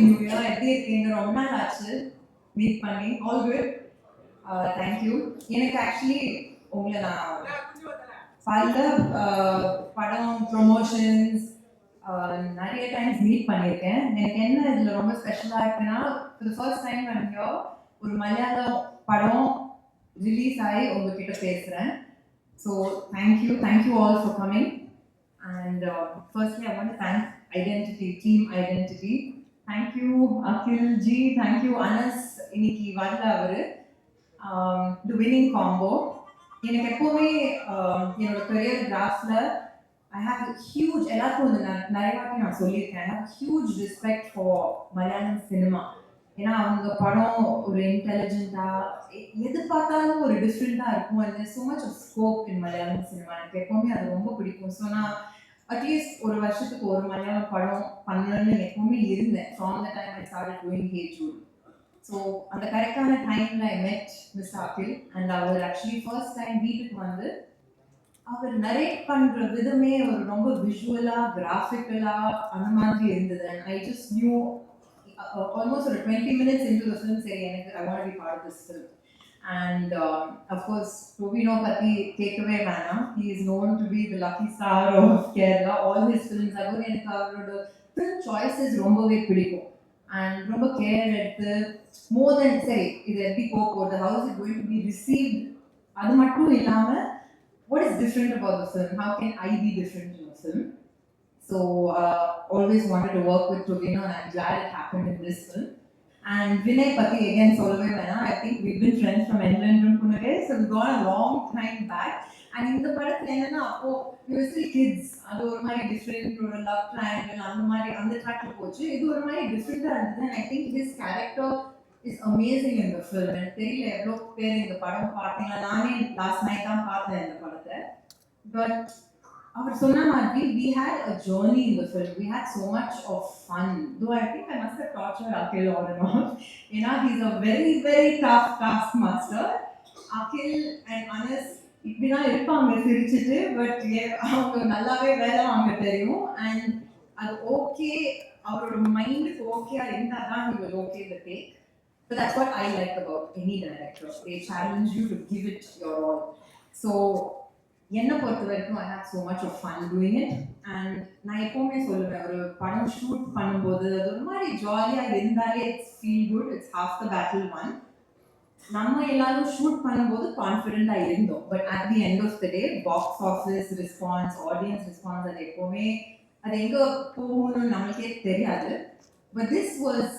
New year எப்படி இருக்கீங்க? ரொம்ப நாள் ஆச்சு மீட் பண்ணி. ஆல் குட் தேங்க்யூ எனக்கு ஆக்சுவலி உங்களை நான் பல uh, படம் ப்ரொமோஷன்ஸ் uh, நிறைய டைம்ஸ் மீட் பண்ணியிருக்கேன். எனக்கு என்ன இதில் ரொம்ப ஸ்பெஷலாக இருக்குன்னா ஃபார் ஃபர்ஸ்ட் டைம் வந்து ஒரு மலையாளம் படம் ரிலீஸ் ஆகி உங்ககிட்ட பேசுகிறேன் so thank you thank you all for coming and firstly I want thanks identity team identity thank you Akhil ji thank you Anas இன்னைக்கு வரல அவரு. தி வினிங் காம்போ எனக்கு எப்போவுமே um, என்னோட கரியர் கிராஃப்ல ஐ ஹாவ் ஹியூஜ் எல்லாருக்கும் வந்து நான் நிறைய வாட்டி நான் சொல்லியிருக்கேன். I have huge respect for Malayalam cinema ஏன்னா அவங்க படம் ஒரு இன்டெலிஜென்ட்டா எது பார்த்தாலும் ஒரு டிஃப்ரெண்ட்டாக இருக்கும் and so much of scope in Malayalam cinema எனக்கு எப்போவுமே அது ரொம்ப பிடிக்கும். ஸோ நான் அட்லீஸ்ட் ஒரு வருஷத்துக்கு ஒரு மலையாள படம் பண்ணணும்னு எப்பவுமே இருந்தேன். So the time I start doing Hey Jude so அந்த கரெக்டான டைம்ல I met miss Akhil and our actually first time வீட்டுக்கு வந்து அவர் நரேட் பண்ற விதமே ஒரு ரொம்ப விஷுவலா கிராஃபிக்கலா அந்த மாதிரி இருந்தது. And I just knew almost ஒரு டுவெண்ட்டி மினிட்ஸ் இன்டு சரி எனக்கு I want be part this film and of course Tovino பத்தி கேட்கவே வேணாம் he is known to be the lucky star of Kerala all his films அதுவும் எனக்கு அவரோட ஃபிலிம் சாய்ஸஸ் ரொம்பவே பிடிக்கும் அண்ட் ரொம்ப கேர் எடுத்து மோர் தென் சரி இது எப்படி போக போகுது how's it going to be received அது மட்டும் இல்லாமல் what is different about the film? How can I be different in the film? So, uh, always wanted to work with Tobino and I'm glad it happened in this film. And Vinay பத்தி again, சொல்லவே வேணாம். I think we been friends from from Punake, so we've gone a long time back. And in the படத்துல என்னன்னா அப்போ we kids அது ஒரு மாதிரி different ஒரு லவ் ட்ரையாங்கிள் அந்த மாதிரி அந்த ட்ராக்ல போச்சு. இது ஒரு மாதிரி டிஃப்ரெண்டா இருந்தது. And I think his character is amazing இந்த ஃபில்ம் எனக்கு தெரியல எவ்வளோ பேர் இந்த படம் பார்த்தீங்களா? நானே லாஸ்ட் நைட் தான் பார்த்தேன் இந்த படத்தை. பட் அவர் சொன்ன மாதிரி we had a journey in the film we had so much of fun though I think I must torture Akhil all and all ஏன்னா he's a very very tough task master Akhil and Anas இப்படிதான் இருப்பாங்க சிரிச்சிட்டு. But அவங்க நல்லாவே வேலை வாங்க தெரியும். And அது ஓகே அவரோட மைண்டுக்கு ஓகேயா இருந்தால் தான் he will okay the take So that's what I like about any director. They challenge you to give it your all. So என்னை பொறுத்த வரைக்கும் I have so much of fun doing it and நான் எப்போவுமே சொல்லுவேன் ஒரு படம் shoot பண்ணும்போது அது ஒரு மாதிரி ஜாலியாக இருந்தாலே it's feel good it's half the battle won நம்ம எல்லாரும் ஷூட் பண்ணும்போது கான்ஃபிடென்ட்டாக இருந்தோம். But at the end of the day box office response audience response அது எப்போவுமே அது எங்கே போகணும்னு நம்மளுக்கே தெரியாது. பட் திஸ் வாஸ்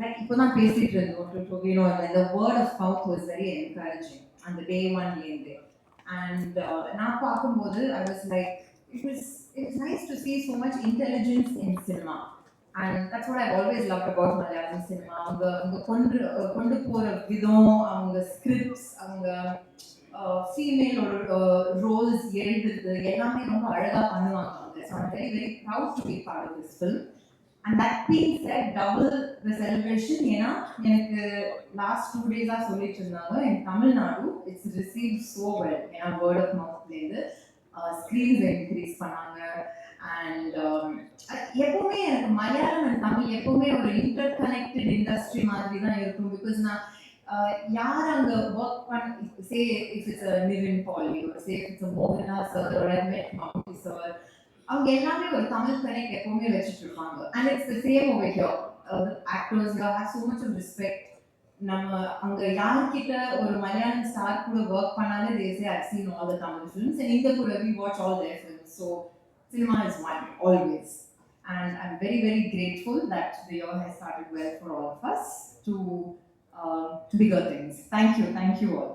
லைக் இப்போ தான் பேசிட்டு இருந்தோம் டொவினோ அந்த word of mouth was very encouraging அந்த டே ஒன்லேருந்து அண்ட் நான் பார்க்கும்போது I was like it is it's nice to see so much intelligence in cinema and that's what I always love about Malayalam cinema அவங்க அவங்க கொண்டு கொண்டு போகிற விதம் அவங்க ஸ்கிரிப்ட்ஸ் அவங்க ஃபீமேலோட ரோல்ஸ் எழுதுறது எல்லாமே ரொம்ப அழகாக பண்ணுவாங்க. அவங்க so I'm very very proud to be part of this film and that being said double the celebration ஏன்னா எனக்கு லாஸ்ட் டூ டேஸாக சொல்லிட்டு இருந்தாங்க. In Tamil Nadu it's receive so well ஏன்னா வேர்ட் ஆஃப் மவுத்லேருந்து ஸ்க்ரீன்ஸ் இன்க்ரீஸ் பண்ணாங்க. And எப்பவுமே எனக்கு மலையாளம் அண்ட் தமிழ் எப்பவுமே ஒரு இன்டர் கனெக்டட் இண்டஸ்ட்ரி மாதிரி தான் இருக்கும். பிகாஸ் நான் யார் அங்க ஒர்க் பண்ண say it's Nivin Pauly say it's மோகனா சார் மம்முட்டி சார் அவங்க எல்லாமே ஒரு தமிழ் கனெக்ட் எப்பவுமே வச்சுட்டு இருப்பாங்க and it's the same over here actors have so much of respect நம்ம அங்க யார்கிட்ட ஒரு மலையாளம் ஸ்டார் கூட ஒர்க் பண்ணாலே they say I seen all the Tamil films and இங்க கூட we watch all their films so cinema is one always. And i'm very very grateful that the year has started well for all of us to uh, to bigger things. Thank you thank you all.